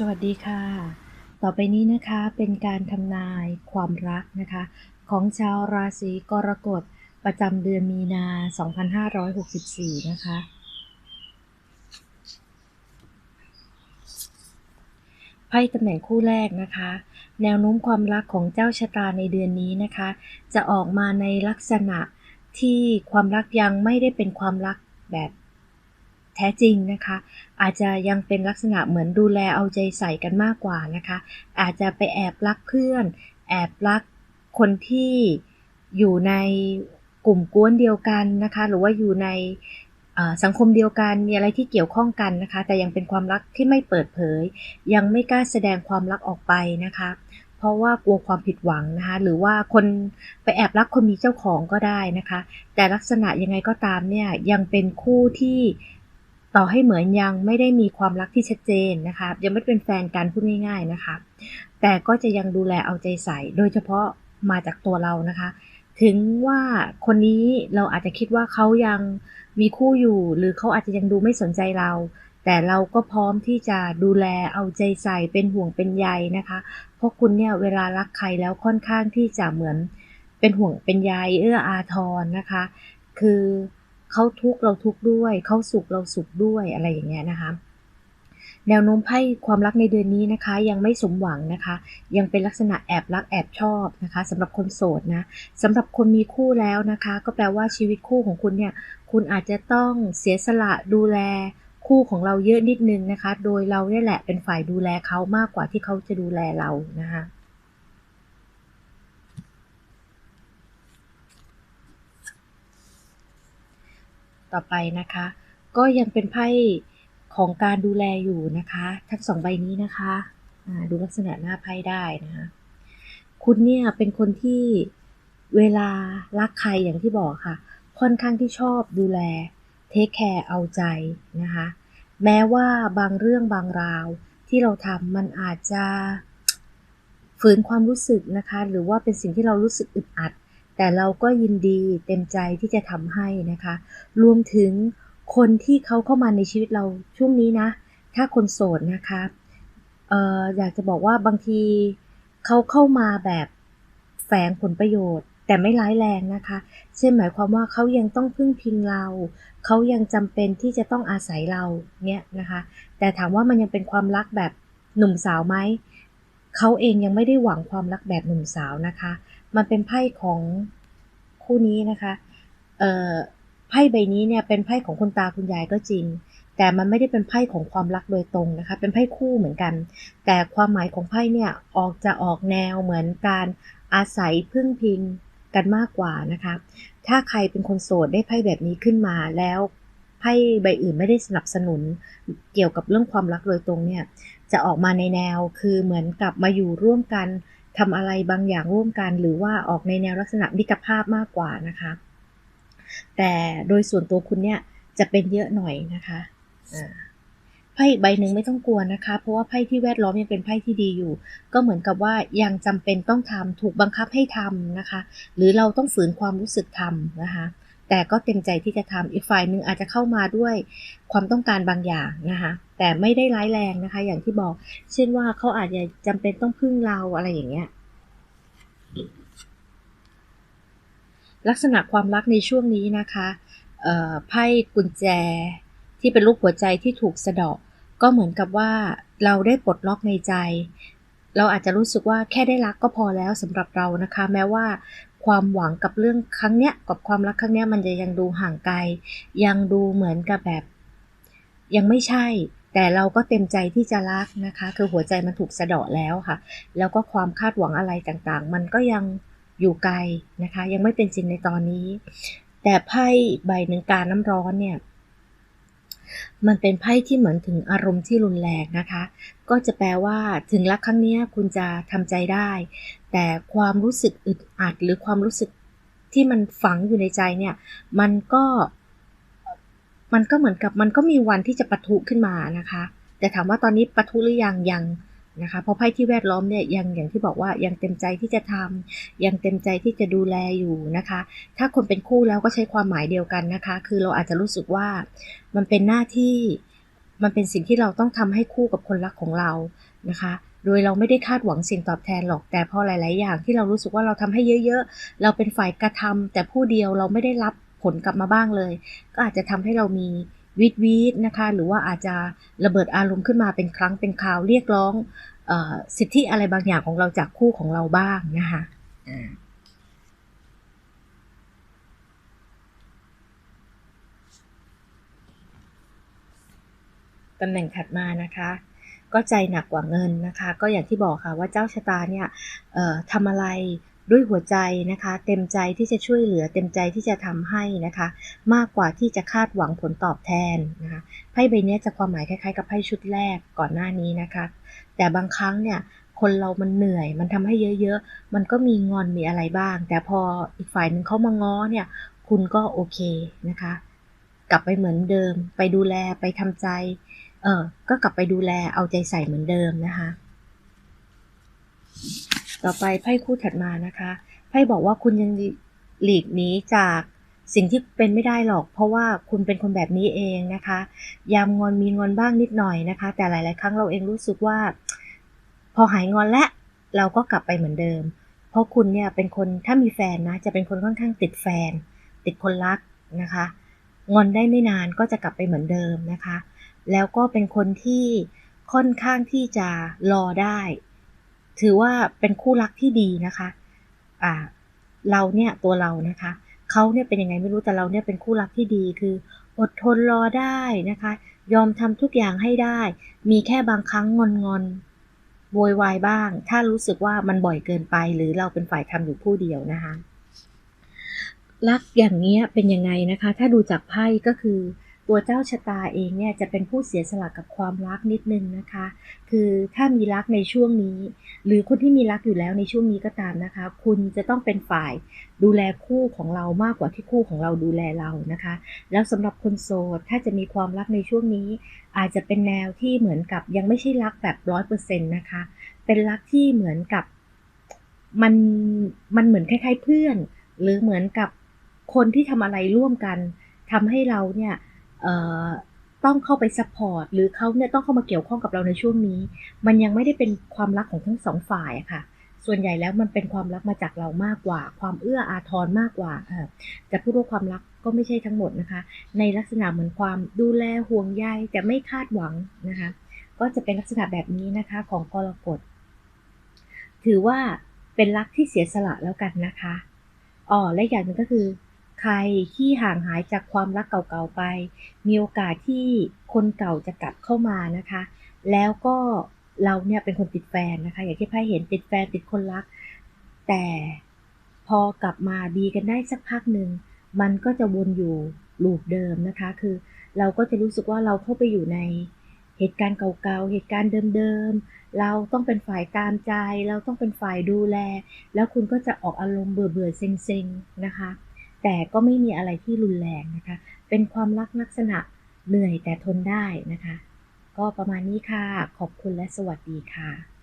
สวัสดีค่ะ ต่อไปนี้นะคะเป็นการทำนายความรักนะคะ ของชาวราศีกรกฎประจำเดือนมีนา 2564 นะคะ ไพ่ตำแหน่งคู่แรกนะคะ แนวโน้มความรักของเจ้าชะตาในเดือนนี้นะคะ จะออกมาในลักษณะที่ความรักยังไม่ได้เป็นความรักแบบ แท้จริงนะคะ อาจจะยังเป็นลักษณะเหมือนดูแลเอาใจใส่กันมากกว่านะคะ อาจจะไปแอบรักเพื่อน แอบรักคนที่อยู่ในกลุ่มกวนเดียวกันนะคะ หรือว่าอยู่ในสังคมเดียวกันมีอะไรที่เกี่ยวข้องกันนะคะ แต่ยังเป็นความรักที่ไม่เปิดเผย ยังไม่กล้าแสดงความรักออกไปนะคะ เพราะว่ากลัวความผิดหวังนะคะ หรือว่าคนไปแอบรักคนมีเจ้าของก็ได้นะคะ แต่ลักษณะยังไงก็ตามเนี่ยยังเป็นคู่ที่ ต่อให้เหมือนยังไม่ได้มีความรักที่ชัดเจนนะคะยังไม่เป็นแฟนกันพูดง่ายๆนะคะแต่ก็จะยังดูแลเอาใจใส่ โดยเฉพาะมาจากตัวเรานะคะ ถึงว่าคนนี้เราอาจจะคิดว่าเขายังมีคู่อยู่ หรือเขาอาจจะยังดูไม่สนใจเรา แต่เราก็พร้อมที่จะดูแลเอาใจใส่เป็นห่วงเป็นใยนะคะ เพราะคุณเนี่ยเวลารักใครแล้วค่อนข้างที่จะเหมือนเป็นห่วงเป็นใยเอื้ออาทรนะคะ คือ เขาทุกข์เราทุกข์ด้วย เขาสุขเราสุขด้วยอะไรอย่างเงี้ยนะคะ แนวโน้มไพ่ความรักในเดือนนี้นะคะ ยังไม่สมหวังนะคะ ยังเป็นลักษณะแอบรักแอบชอบนะคะสำหรับคนโสดนะสำหรับคนมีคู่แล้วนะคะ ก็แปลว่าชีวิตคู่ของคุณเนี่ย คุณอาจจะต้องเสียสละดูแลคู่ของเราเยอะนิดนึงนะคะ โดยเราเนี่ยแหละเป็นฝ่ายดูแลเขามากกว่าที่เขาจะดูแลเรานะคะ ต่อไปนะคะ ก็ยังเป็นไพ่ของการดูแลอยู่นะคะ ทั้งสองใบนี้นะคะดูลักษณะหน้าไพ่ได้นะคะคุณเนี่ยเป็นคนที่เวลารักใครอย่างที่บอกค่ะ ค่อนข้างที่ชอบดูแลเทคแคร์เอาใจนะคะ แม้ว่าบางเรื่องบางราวที่เราทำมันอาจจะฝืนความรู้สึกนะคะ หรือว่าเป็นสิ่งที่เรารู้สึกอึดอัด แต่เราก็ยินดีเต็มใจที่จะทำให้นะคะ รวมถึงคนที่เขาเข้ามาในชีวิตเราช่วงนี้นะ ถ้าคนโสดนะคะเอ่ออยากจะบอกว่าบางทีเขาเข้ามาแบบแฝงผลประโยชน์ แต่ไม่ร้ายแรงนะคะ เช่นหมายความว่าเขายังต้องพึ่งพิงเรา เขายังจำเป็นที่จะต้องอาศัยเราเนี่ยนะคะ แต่ถามว่ามันยังเป็นความรักแบบหนุ่มสาวไหมเขาเองยังไม่ได้หวังความรักแบบหนุ่มสาวนะคะ มันเป็นไพ่ของคู่นี้นะคะเอ่อไพ่ใบนี้เนี่ยเป็นไพ่ของคุณตาคุณยายก็จริง แต่มันไม่ได้เป็นไพ่ของความรักโดยตรงนะคะ เป็นไพ่คู่เหมือนกัน แต่ความหมายของไพ่เนี่ยออกจะออกแนวเหมือนการอาศัยพึ่งพิงกันมากกว่านะคะ ถ้าใครเป็นคนโสดได้ไพ่แบบนี้ขึ้นมาแล้วไพ่ใบอื่นไม่ได้สนับสนุนเกี่ยวกับเรื่องความรักโดยตรงเนี่ยจะออกมาในแนวคือเหมือนกับมาอยู่ร่วมกัน ทำอะไรบางอย่างร่วมกัน หรือว่าออกในแนวลักษณะมิตรภาพมากกว่านะคะ แต่โดยส่วนตัวคุณเนี่ยจะเป็นเยอะหน่อยนะคะไพ่ใบหนึ่งไม่ต้องกลัวนะคะ เพราะว่าไพ่ที่แวดล้อมยังเป็นไพ่ที่ดีอยู่ ก็เหมือนกับว่ายังจำเป็นต้องทำถูกบังคับให้ทำนะคะ หรือเราต้องฝืนความรู้สึกทำนะคะ แต่ก็เต็มใจที่จะทำอีกฝ่ายหนึ่งอาจจะเข้ามาด้วยความต้องการบางอย่างนะคะแต่ไม่ได้ร้ายแรงนะคะ อย่างที่บอก เช่นว่าเขาอาจจะจำเป็นต้องพึ่งเราอะไรอย่างเงี้ยลักษณะความรักในช่วงนี้นะคะไพ่กุญแจที่เป็นรูปหัวใจที่ถูกสะดาะก็เหมือนกับว่าเราได้ปลดล็อกในใจ เราอาจจะรู้สึกว่าแค่ได้รักก็พอแล้วสำหรับเรานะคะ แม้ว่า ความหวังกับเรื่องครั้งเนี้ยกับความรักครั้งเนี้ยมันจะยังดูห่างไกล ยังดูเหมือนกับแบบ ยังไม่ใช่ แต่เราก็เต็มใจที่จะรักนะคะ คือหัวใจมันถูกสะเดาะแล้วค่ะ แล้วก็ความคาดหวังอะไรต่างๆ มันก็ยังอยู่ไกลนะคะ ยังไม่เป็นจริงในตอนนี้ แต่ไพ่ใบหนึ่งการน้ำร้อนเนี่ยมันเป็นไพ่ที่เหมือนถึงอารมณ์ที่รุนแรงนะคะ ก็จะแปลว่าถึงรักครั้งนี้คุณจะทำใจได้ แต่ความรู้สึกอึดอัดหรือความรู้สึกที่มันฝังอยู่ในใจเนี่ย มันก็ มันก็เหมือนกับมันก็มีวันที่จะปะทุขึ้นมานะคะ แต่ถามว่าตอนนี้ปะทุหรือยังยังนะคะ เพราะไพ่ที่แวดล้อมเนี่ยยังอย่างที่บอกว่ายังเต็มใจที่จะทำยังเต็มใจที่จะดูแลอยู่นะคะ ถ้าคนเป็นคู่แล้วก็ใช้ความหมายเดียวกันนะคะ คือเราอาจจะรู้สึกว่ามันเป็นหน้าที่ มันเป็นสิ่งที่เราต้องทำให้คู่กับคนรักของเรานะคะ โดยเราไม่ได้คาดหวังสิ่งตอบแทนหรอก แต่พอหลาย ๆ อย่างที่เรารู้สึกว่าเราทำให้เยอะ ๆ เราเป็นฝ่ายกระทำแต่ผู้เดียวเราไม่ได้รับผลกลับมาบ้างเลย ก็อาจจะทำให้เรามีวิดวีดนะคะ หรือว่าอาจจะระเบิดอารมณ์ขึ้นมาเป็นครั้งเป็นคราวเรียกร้องสิทธิอะไรบางอย่างของเราจากคู่ของเราบ้างนะคะตำแหน่งถัดมานะคะ ก็ใจหนักกว่าเงินนะคะ ก็อย่างที่บอกค่ะว่าเจ้าชะตาเนี่ยทำอะไรด้วยหัวใจนะคะ เต็มใจที่จะช่วยเหลือ เต็มใจที่จะทำให้นะคะ มากกว่าที่จะคาดหวังผลตอบแทนนะคะไพ่ใบนี้จะความหมายคล้ายๆ กับไพ่ชุดแรกก่อนหน้านี้นะคะ แต่บางครั้งเนี่ยคนเรามันเหนื่อย มันทำให้เยอะๆ มันก็มีงอนมีอะไรบ้าง แต่พออีกฝ่ายหนึ่งเขามาง้อเนี่ย คุณก็โอเคนะคะ กลับไปเหมือนเดิม ไปดูแลไปทำใจ เออก็กลับไปดูแลเอาใจใส่เหมือนเดิมนะคะ ต่อไปไพ่คู่ถัดมานะคะไพ่บอกว่าคุณยังหลีกหนีจากสิ่งที่เป็นไม่ได้หรอก เพราะว่าคุณเป็นคนแบบนี้เองนะคะ ยามงอนมีงอนบ้างนิดหน่อยนะคะ แต่หลาย ๆ ครั้งเราเองรู้สึกว่า พอหายงอนแล้วเราก็กลับไปเหมือนเดิม เพราะคุณเนี่ยเป็นคนถ้ามีแฟนนะ จะเป็นคนค่อนข้างติดแฟน ติดคนรักนะคะ งอนได้ไม่นานก็จะกลับไปเหมือนเดิมนะคะ แล้วก็เป็นคนที่ค่อนข้างที่จะรอได้ ถือว่าเป็นคู่รักที่ดีนะคะอ่าเราเนี่ยตัวเรานะคะเขาเนี่ยเป็นยังไงไม่รู้แต่เราเนี่ยเป็นคู่รักที่ดีคือ อดทนรอได้นะคะ ยอมทำทุกอย่างให้ได้ มีแค่บางครั้งงอนงอนโวยวายบ้าง ถ้ารู้สึกว่ามันบ่อยเกินไป หรือเราเป็นฝ่ายทำอยู่ผู้เดียวนะคะ รักอย่างนี้เป็นยังไงนะคะ ถ้าดูจากไพ่ก็คือ ตัวเจ้าชะตาเองเนี่ยจะเป็นผู้เสียสละกับความรักนิดนึงนะคะ คือถ้ามีรักในช่วงนี้ หรือคนที่มีรักอยู่แล้วในช่วงนี้ก็ตามนะคะ คุณจะต้องเป็นฝ่ายดูแลคู่ของเรามากกว่าที่คู่ของเราดูแลเรานะคะ แล้วสำหรับคนโสดถ้าจะมีความรักในช่วงนี้ อาจจะเป็นแนวที่เหมือนกับยังไม่ใช่รักแบบร้อยเปอร์เซ็นต์นะคะ เป็นรักที่เหมือนกับมันมันเหมือนคล้ายๆเพื่อน หรือเหมือนกับคนที่ทำอะไรร่วมกันทำให้เราเนี่ย ต้องเข้าไปซัพพอร์ตหรือเขาเนี่ยต้องเข้ามาเกี่ยวข้องกับเราในช่วงนี้ มันยังไม่ได้เป็นความรักของทั้งสองฝ่ายค่ะ ส่วนใหญ่แล้วมันเป็นความรักมาจากเรามากกว่า ความเอื้ออาทรมากกว่าจะพูดว่าความรักก็ไม่ใช่ทั้งหมดนะคะ ในลักษณะเหมือนความดูแลห่วงใยแต่ไม่คาดหวังนะคะ ก็จะเป็นลักษณะแบบนี้นะคะของกรกฎถือว่าเป็นรักที่เสียสละแล้วกันนะคะอ๋อและอย่างหนึ่งก็คือ ใครที่ห่างหายจากความรักเก่าๆไป มีโอกาสที่คนเก่าจะกลับเข้ามานะคะ แล้วก็เราเนี่ยเป็นคนติดแฟนนะคะ อย่างที่พ่เห็นติดแฟนติดคนรัก แต่พอกลับมาดีกันได้สักพักหนึ่งมันก็จะวนอยู่ลูปเดิมนะคะ คือเราก็จะรู้สึกว่าเราเข้าไปอยู่ในเหตุการณ์เก่าๆ เหตุการณ์เดิมๆ เราต้องเป็นฝ่ายตามใจ เราต้องเป็นฝ่ายดูแล แล้วคุณก็จะออกอารมณ์เบื่อๆ เซ็งๆ นะคะ แต่ก็ไม่มีอะไรที่รุนแรงนะคะ เป็นความรักลักษณะเหนื่อยแต่ทนได้นะคะ ก็ประมาณนี้ค่ะ ขอบคุณและสวัสดีค่ะ